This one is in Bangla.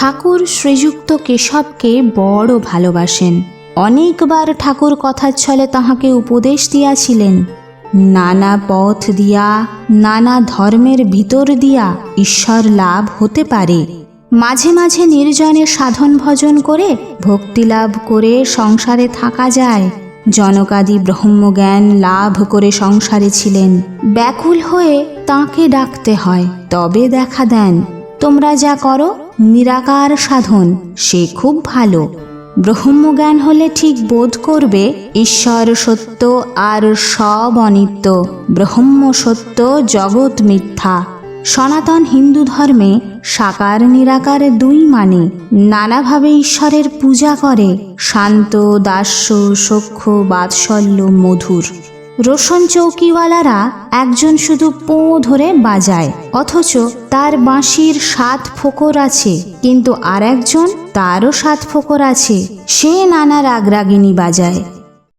ঠাকুর শ্রীযুক্ত কেশবকে বড় ভালোবাসেন। অনেকবার ঠাকুর কথার ছলে তাহাকে উপদেশ দিয়াছিলেন। নানা পথ দিয়া, নানা ধর্মের ভিতর দিয়া ঈশ্বর লাভ হতে পারে। মাঝে মাঝে নির্জনে সাধন ভজন করে, ভক্তি লাভ করে সংসারে থাকা যায়। জনকাদি ব্রহ্মজ্ঞান লাভ করে সংসারে ছিলেন। ব্যাকুল হয়ে তাকে ডাকতে হয়, তবে দেখা দেন। তোমরা যা করো, নিরাকার সাধন, সে খুব ভালো। ব্রহ্মজ্ঞান হলে ঠিক বোধ করবে, ঈশ্বর সত্য আর সব অনিত্য, ব্রহ্ম সত্য জগৎ মিথ্যা। সনাতন হিন্দু ধর্মে সাকার নিরাকার দুই মানে নানাভাবে ঈশ্বরের পূজা করে শান্ত, দাস্য, সখ্য, বাৎসল্য, মধুর। রোশন চৌকিওয়ালারা একজন শুধু পোঁ ধরে বাজায়, অথচ তার বাঁশির সাত ফোকর আছে, কিন্তু আর একজন তারও সাত ফোকর আছে, সে নানা রাগরাগিনী বাজায়।